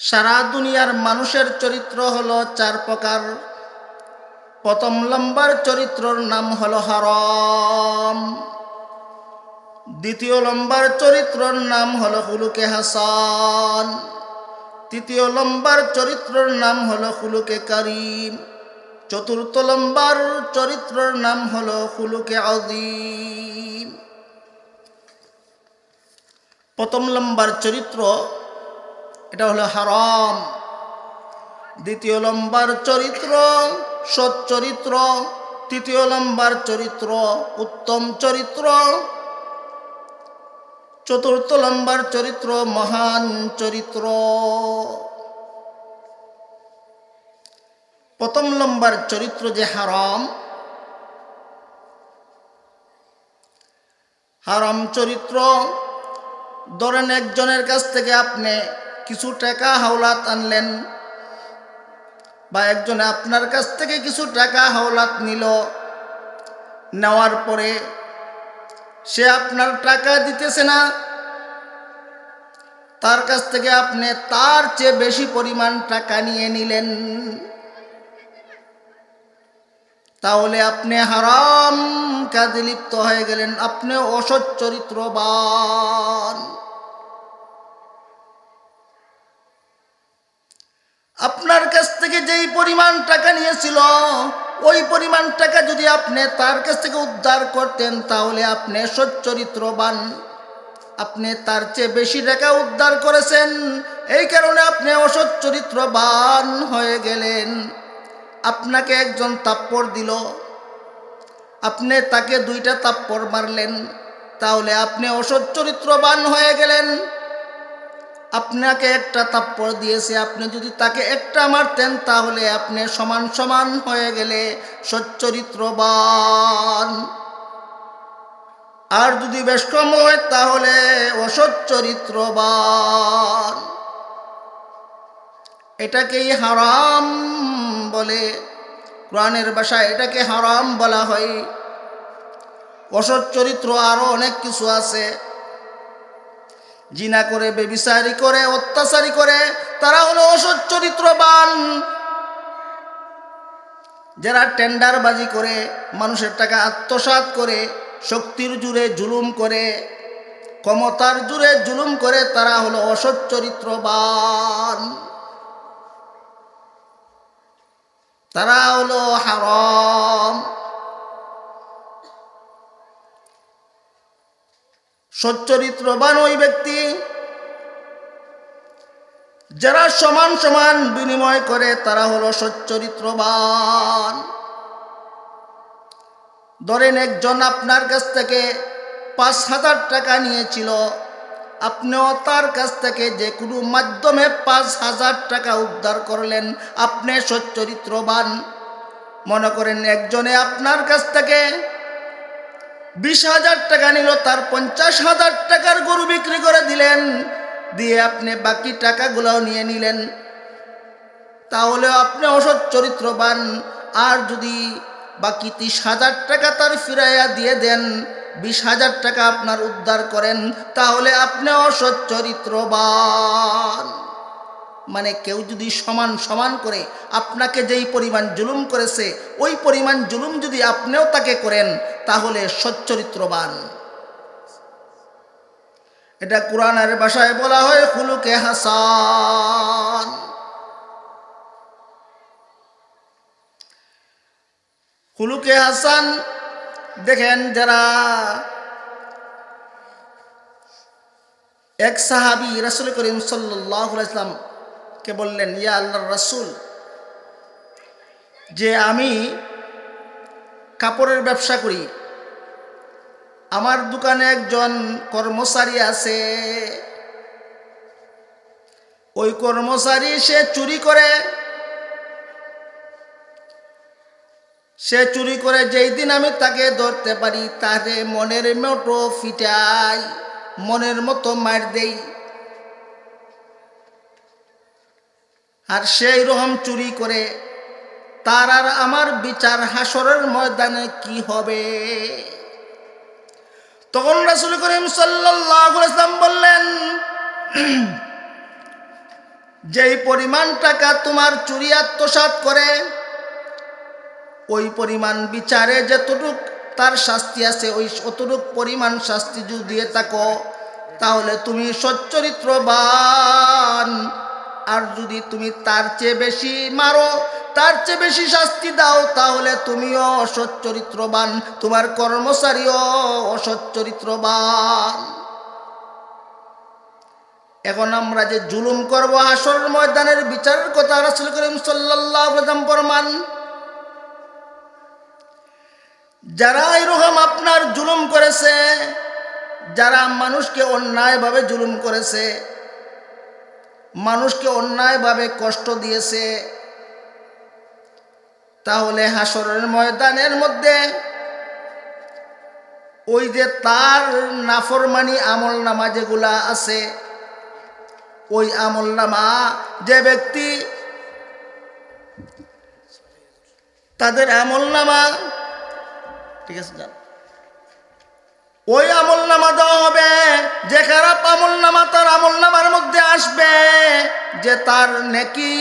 সারা দুনিয়ার মানুষের চরিত্র হলো চার প্রকার। প্রথম লম্বার চরিত্রর নাম হলো হরম। দ্বিতীয় লম্বার চরিত্রর নাম হলো হুলুকে হাসান। তৃতীয় লম্বার চরিত্রর নাম হলো হুলুকে করিম। চতুর্থ লম্বার চরিত্রর নাম হলো হুলুকে আদিম প্রথম লম্বার চরিত্র এটা হলো হারাম। দ্বিতীয় লম্বার চরিত্র, সৎ চরিত্র। তৃতীয় লম্বার চরিত্র, উত্তম চরিত্র। চতুর্থ লম্বার চরিত্র, মহান চরিত্র। প্রথম লম্বার চরিত্র যে হারাম হারাম চরিত্র, ধরেন একজনের কাছ থেকে আপনি কিছু টাকা হাওলাত আনলেন বা একজনে আপনার কাছ থেকে কিছু টাকা হাওলাত নিল, নেওয়ার পরে সে আপনার টাকা দিতেছে না, তার কাছ থেকে আপনি তার চেয়ে বেশি পরিমাণ টাকা নিয়ে নিলেন। তাহলে আপনি হারাম কাজে লিপ্ত হয়ে গেলেন আপনি অসৎ চরিত্রবান। আপনার কাছ থেকে যেই পরিমাণ টাকা নিয়েছিল, ওই পরিমাণ টাকা যদি আপনি তার কাছ থেকে উদ্ধার করতেন, তাহলে আপনি সচ্চরিত্রবান। আপনি তার চেয়ে বেশি টাকা উদ্ধার করেছেন। এই কারণে আপনি অসৎ চরিত্রবান হয়ে গেলেন। আপনাকে একজন তাপ্পড় দিল। আপনি তাকে দুইটা তাপ্পর মারলেন। তাহলে আপনি অসৎ চরিত্রবান হয়ে গেলেন। আপনাকে একটা তাপ্পড় দিয়েছে, আপনি যদি তাকে একটা মারতেন তাহলে আপনি সমান সমান হয়ে গেলে সচ্চরিত্রবান। আর যদি বেশ কম হয় তাহলে অসৎ চরিত্রবান এটাকেই হারাম বলে, কোরআনের ভাষায় এটাকে হারাম বলা হয়। অসৎ চরিত্র আরও অনেক কিছু আছে। জিনা করে, বেবিচারি করে, অত্যাচারী করে, তারা হলো অসৎ চরিত্রবান যারা টেন্ডারবাজি করে, মানুষের টাকা আত্মসাত করে, শক্তির জুড়ে জুলুম করে, ক্ষমতার জুড়ে জুলুম করে, তারা হলো অসৎ চরিত্রবান তারা হলো হারম। সচ্চরিত্রবান ওই ব্যক্তি। যারা সমান সমান বিনিময় করে, তারা হলো সচ্চরিত্রবান। ধরেন একজন আপনার কাছ থেকে পাঁচ হাজার টাকা নিয়েছিল, আপনিও তার কাছ থেকে যে কোনো মাধ্যমে পাঁচ হাজার টাকা উদ্ধার করলেন, আপনি সচ্চরিত্রবান। মনে করেন একজনে আপনার কাছ থেকে বিশ হাজার টাকা নিল, তার পঞ্চাশ হাজার টাকার গরু বিক্রি করে দিলেন। দিয়ে আপনি বাকি টাকাগুলোও নিয়ে নিলেন। তাহলে আপনি অসৎ চরিত্রবান। আর যদি বাকি তিরিশ হাজার টাকা তার ফিরাইয়া দিয়ে দেন, বিশ হাজার টাকা আপনার উদ্ধার করেন, তাহলে আপনি অসৎ চরিত্রবান। মানে কেউ যদি সমান সমান করে আপনাকে যেই পরিমাণ জুলুম করেছে, ওই পরিমাণ জুলুম যদি আপনিও তাকে করেন, তাহলে সচ্চরিত্রবান। এটা কোরআনের ভাষায় বলা হয় হুলুকে হাসান। হুলুকে হাসান, দেখেন যারা এক সাহাবি রাসুল করিম সাল্লাহ কে বললেন, ইয়া আল্লাহ রাসুল, যে আমি কাপড়ের ব্যবসা করি, আমার দোকানে একজন কর্মচারী আছে, ওই কর্মচারী সে চুরি করে, সে চুরি করে যেই দিন আমি তাকে ধরতে পারি, তারে মনের মতো ফিটাই, মনের মতো মার দেই। আর সেই রকম চুরি করে তার আর আমার বিচার হাসরের ময়দানে কি হবে? তখন রাসুল করিম সাল্লাম বললেন, যেই পরিমাণ টাকা তোমার চুরি আত্মসাত করে, ওই পরিমাণ বিচারে যতটুক তার শাস্তি আছে, ওই অতটুক পরিমাণ শাস্তি যদি দিয়ে থাকো, তাহলে তুমি সচ্চরিত্রবান। আর যদি তুমি তার চেয়ে বেশি মারো, তার চেয়ে বেশি শাস্তি দাও, তাহলে তুমিও অসচ্চরিত্রবান তোমার কর্মচারীও অসচ্চরিত্রবান এখন আমরা যে জুলুম করব হাসর ময়দানের বিচারের কথা রাসুল করিম সাল্লাহ ফরমান, যারা এরকম আপনার জুলুম করেছে, যারা মানুষকে অন্যায়ভাবে জুলুম করেছে মানুষকে অন্যায়ভাবে কষ্ট দিয়েছে, তাহলে হাসরের ময়দানের মধ্যে ওই যে তার নাফরমানি আমল নামা যেগুলা আছে, ওই আমল নামা যে ব্যক্তি তাদের আমল নামা ঠিক আছে ওই আমল নামা দেওয়া হবে, যে খারাপ আমল নামা তার আমল নামার মধ্যে আসবে, যে তার নেকি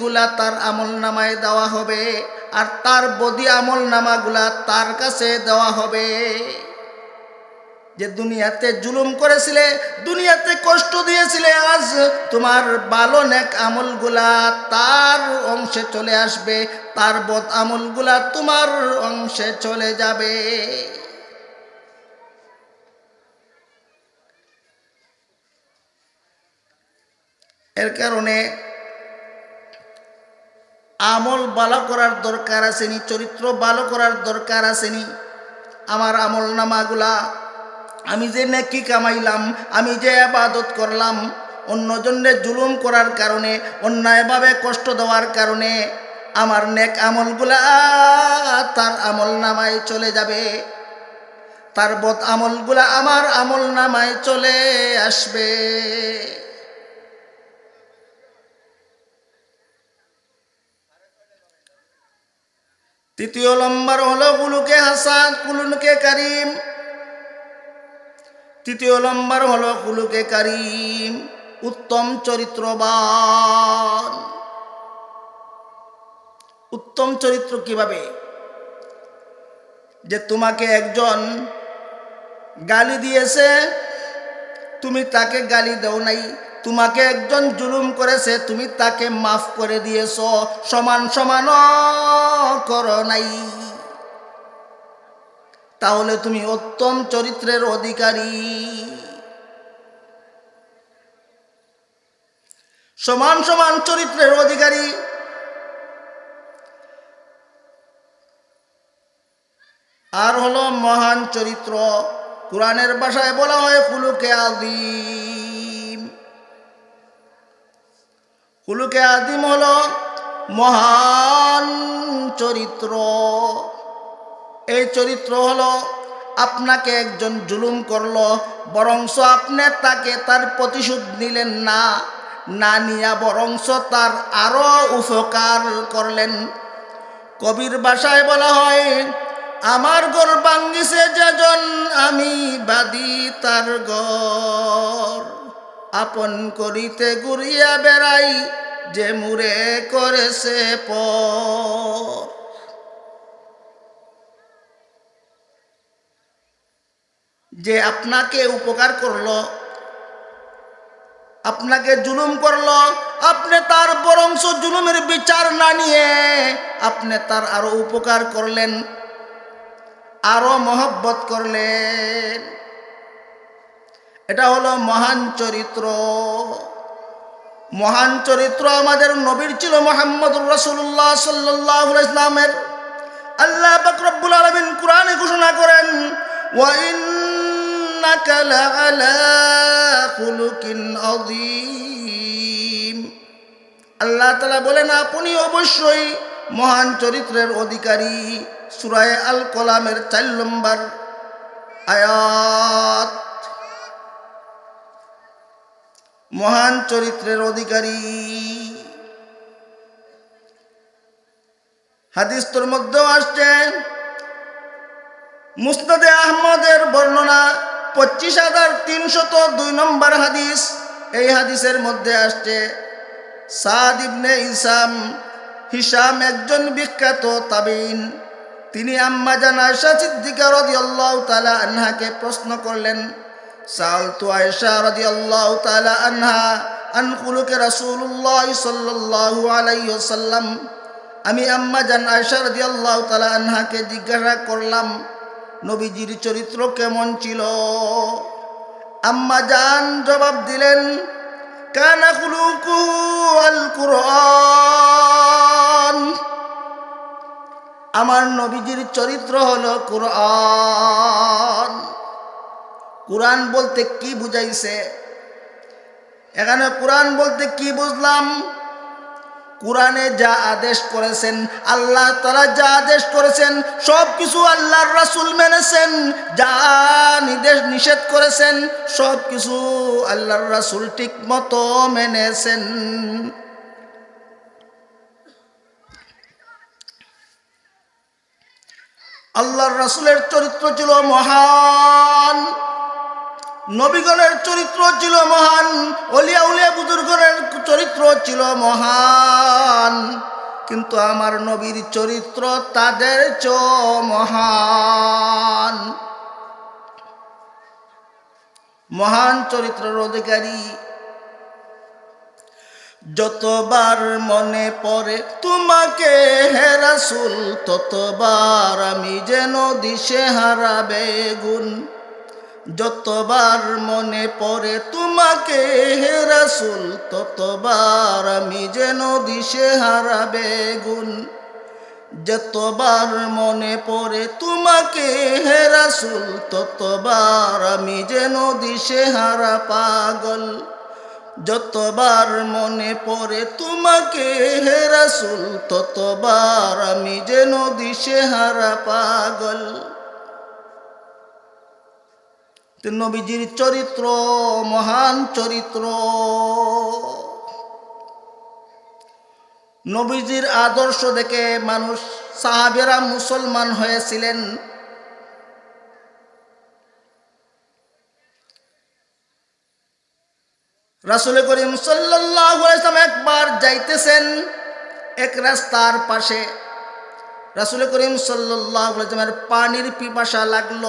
গুলা তার আমল নামায় দেওয়া হবে, আর তার বদি আমল নামাগুলা তার কাছে দেওয়া হবে। যে দুনিয়াতে জুলুম করেছিলে, দুনিয়াতে কষ্ট দিয়েছিলে, আজ তোমার ভালো নেক আমলগুলা তার অংশে চলে আসবে, তার বদ আমলগুলা তোমার অংশে চলে যাবে। এর কারণে আমল ভালো করার দরকার আসেনি, চরিত্র ভালো করার দরকার আসেনি। আমার আমল নামাগুলা, আমি যে নেকি কামাইলাম, আমি যে আবাদত করলাম, অন্যজনরে জুলুম করার কারণে, অন্যায়ভাবে কষ্ট দেওয়ার কারণে আমার নেক আমলগুলা তার আমল নামায় চলে যাবে। তার বদ আমলগুলা আমার আমল নামায় চলে আসবে। তৃতীয় নম্বর হলো কুলুকে হাসান, কুলুনকে কারিম। তৃতীয় নম্বর হলো কুলুকে কারিম, উত্তম চরিত্রবান। উত্তম চরিত্র কীভাবে? যে তোমাকে একজন গালি দিয়েছে, তুমি তাকে গালি দাও নাই। তোমাকে একজন জুলুম করেছে, তুমি তাকে মাফ করে দিয়েছ। সমান সমান করো নাই। তাহলে তুমি উত্তম চরিত্রের অধিকারী। সমান সমান চরিত্রের অধিকারী। আর হলো মহান চরিত্র। কোরআনের ভাষায় বলা হয় কুলুকে আদিম কুলুকে আদিম হল মহান চরিত্র। এই চরিত্র হলো আপনাকে একজন জুলুম করল, বরংস আপনি তাকে তার প্রতিশোধ নিলেন না না নিয়া বরংস তার আরও উপকার করলেন। কবির বাসায় বলা হয়, আমার ঘর যেজন আমি বাদি তার ঘর। আপন করিতে ঘুরিয়া বেড়াই, যে মুরে করেছে পর। যে আপনাকে উপকার করল, আপনাকে জুলুম করল, আপনি তার বরংশ জুলুমের বিচার না নিয়ে আপনি তার আরও উপকার করলেন, আরও মহব্বত করলেন। এটা হলো মহান চরিত্র। মহান চরিত্র আমাদের নবীর ছিল মোহাম্মদুর রসুল্লাহ সাল্লাহ ইসলামের আল্লাহ বকরবুল আলমিন কোরআনে ঘোষণা করেন আল্লাহ তালা বলেন, আপনি অবশ্যই মহান চরিত্রের অধিকারী। সুরায় আল কলামের চার নম্বর আয়াত। মহান চরিত্রের অধিকারী। হাদিস তোর মধ্যেও আসছে মুস্তাদে আহমদের বর্ণনা পঁচিশ হাজার তিনশত দুই নম্বর হাদিস। এই হাদিসের মধ্যে আসছে, সাদ ইবনে ইসাম হিসাম একজন বিখ্যাত তাবিন। তিনি আম্মা জান আয়সা সিদ্দিকা রাদিয়াল্লাহু তাআলা আনহাকে প্রশ্ন করলেন সালতু আয়েশা রাদিয়াল্লাহু তাআলা আনহা, আন খুলুকে রাসূলুল্লাহ সাল্লাল্লাহু আলাইহি ওয়াসাল্লাম, আমি আম্মা জান আয়েশা রাদিয়াল্লাহু তাআলা আনহাকে জিজ্ঞাসা করলাম, নবীজির চরিত্র কেমন ছিল? আম্মা জান জবাব দিলেন, কানা খুলুকু আল কুরআন। আমার নবীজির চরিত্র হলো কুরআন। কোরআন বলতে কি বুঝাইছে? এখানে কোরআন বলতে কি বুঝলাম? কোরআনে যা আদেশ করেছেন, আল্লাহ তারা যা আদেশ করেছেন সব কিছু আল্লাহর রাসুল মেনেছেন, যা নির্দেশ নিষেধ করেছেন সব কিছু আল্লাহর রাসুল ঠিক মতো মেনেছেন। আল্লাহর রাসুলের চরিত্র ছিল মহান। নবীগণের চরিত্র ছিল মহান, অলিয়া উলিয়া বুজুর্গনের চরিত্র ছিল মহান। কিন্তু আমার নবীর চরিত্র তাদের চ মহান। মহান চরিত্রের অধিকারী। যতবার মনে পড়ে তোমাকে হেরাসুল ততবার আমি যেন দিশে হারাবে গুণ যতবার মনে পড়ে তোমাকে হেরাসুল ততবার আমি যেন দিশে হারাবে গুণ। যতবার মনে পড়ে তোমাকে হেরাসুল ততবার আমি যেন দিশে হারা পাগল। যতবার মনে পড়ে তোমাকে হেরাসুল ততবার আমি যেন দিশে হারা পাগল। নবীজির চরিত্র, মহান চরিত্র। নবীজির আদর্শ দেখে মানুষ, সাহাবেরা মুসলমান হয়েছিলেন। রাসুল করিম সাল্লাম একবার যাইতেছেন এক রাস্তার পাশে। রাসুল করিম সাল্লামের পানির পিপাসা লাগল।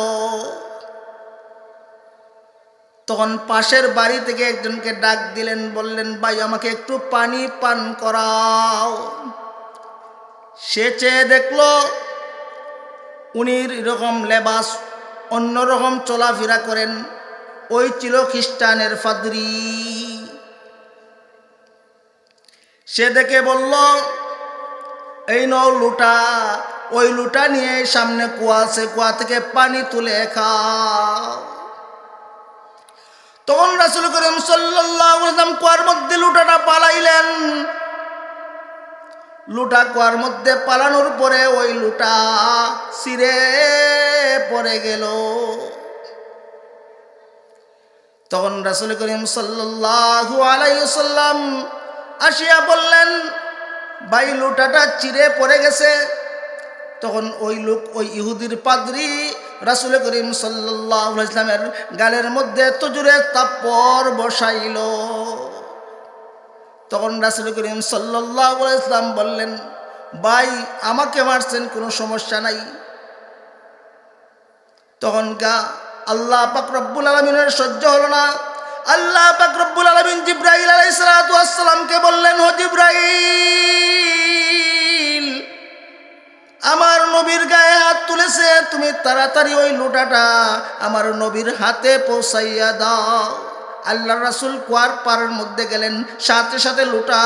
তখন পাশের বাড়ি থেকে একজনকে ডাক দিলেন, বললেন, ভাই, আমাকে একটু পানি পান করাও। সে চেয়ে দেখল, উনি এরকম লেবাস, অন্যরকম চলাফেরা করেন। ওই ছিল খ্রিস্টানের ফাদরি। সে দেখে বলল, এই ন লুটা, ওই লুটা নিয়ে সামনে কুয়া আছে, কুয়া থেকে পানি তুলে খাও। তখন রাসুল করিম সাল্লাম কুয়ার মধ্যে লুটাটা পালাইলেন। লুটা কুয়ার মধ্যে পালানোর পরে ওই লুটা সিরে পড়ে গেল। তখন রাসুল করিম সাল্লাহু আলাইসাল্লাম আসিয়া বললেন, ভাই, লুটাটা চিরে পড়ে গেছে। তখন ওই লোক, ওই ইহুদির পাদ্রি রাসুল করিম সাল্লাহ গালের মধ্যে তজুরে তাপর বসাইল। তখন রাসুল করিম সাল্লাহ ইসলাম বললেন, ভাই, আমাকে মারছেন, কোনো সমস্যা নাই। তখন গা আল্লাহ পাক রব্বুল আলমিনের সহ্য হলো না। আল্লাহ পাক রব্বুল আলমিন জিব্রাহিল আলাইসালামকে বললেন হো জিব্রাহিল আমার নবীর গায়ে হাত তুলেছে, তুমি তাড়াতাড়ি ওই লোটাটা আমার নবীর হাতে পৌঁছাইয়া দাও। আল্লাহর রাসুল কুয়ার পাড়ের মধ্যে গেলেন, সাথে সাথে লোটা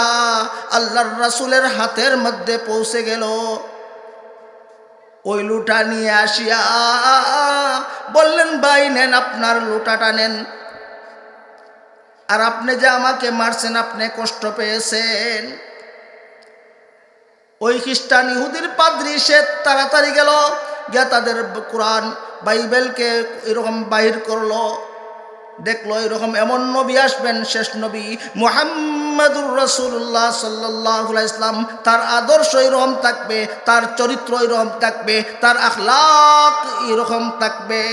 আল্লাহর রাসুলের হাতের মধ্যে পৌঁছে গেল। ওই লুটা নিয়ে আসিয়া বললেন, ভাই, নেন আপনার লুটাটা নেন। আর আপনি যে আমাকে মারছেন, আপনি কষ্ট পেয়েছেন। ওই খ্রিস্টান ইহুদির পাদ্রি সে তাড়াতাড়ি গেল, গিয়া তাদের কোরআন, বাইবেলকে এরকম বাহির করল। দেখল এরকম এমন নবী আসবেন, শেষ নবী মোহাম্মদুর রসুল্লাহ সাল্লাহ ইসলাম তার আদর্শ এরকম থাকবে, তার চরিত্র এরকম থাকবে, তার আখলাক এরকম থাকবে।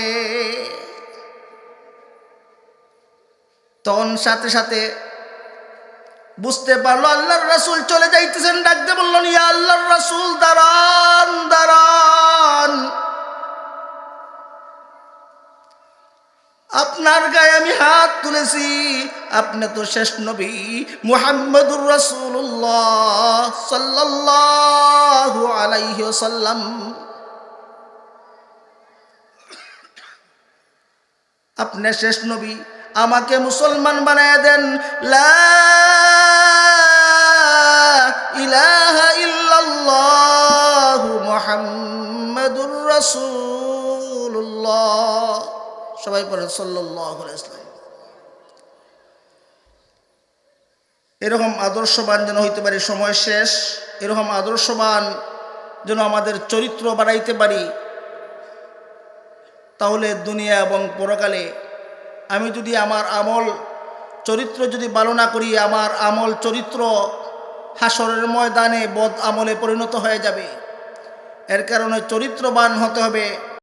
তখন সাথে সাথে বুঝতে পারল, আল্লাহর রাসূল চলে যাইতেছেন, ডাকতে বললেন, ইয়া আল্লাহর রাসূল, দাঁড়ান দাঁড়ান। আপনার গায়ে আমি হাত তুলেছি, আপনি তো শেষ নবী মুহাম্মদুর রাসূলুল্লাহ সাল্লাল্লাহু আলাইহি ওয়াসাল্লাম। আপনি শেষ নবী, আমাকে মুসলমান বানায় দেন। লা মুহাম্মাদুর রাসূলুল্লাহ। সবাই পড়ে, সাল্লাল্লাহু আলাইহি এরকম আদর্শবান যেন হইতে পারি, সময় শেষ। এরকম আদর্শবান যেন আমাদের চরিত্র বাড়াইতে পারি, তাহলে দুনিয়া এবং পরকালে আমি যদি আমার আমল, চরিত্র যদি ভালো না করি, আমার আমল চরিত্র হাসরের ময়দানে বদ আমলে পরিণত হয়ে যাবে। এর কারণে চরিত্রবান হতে হবে।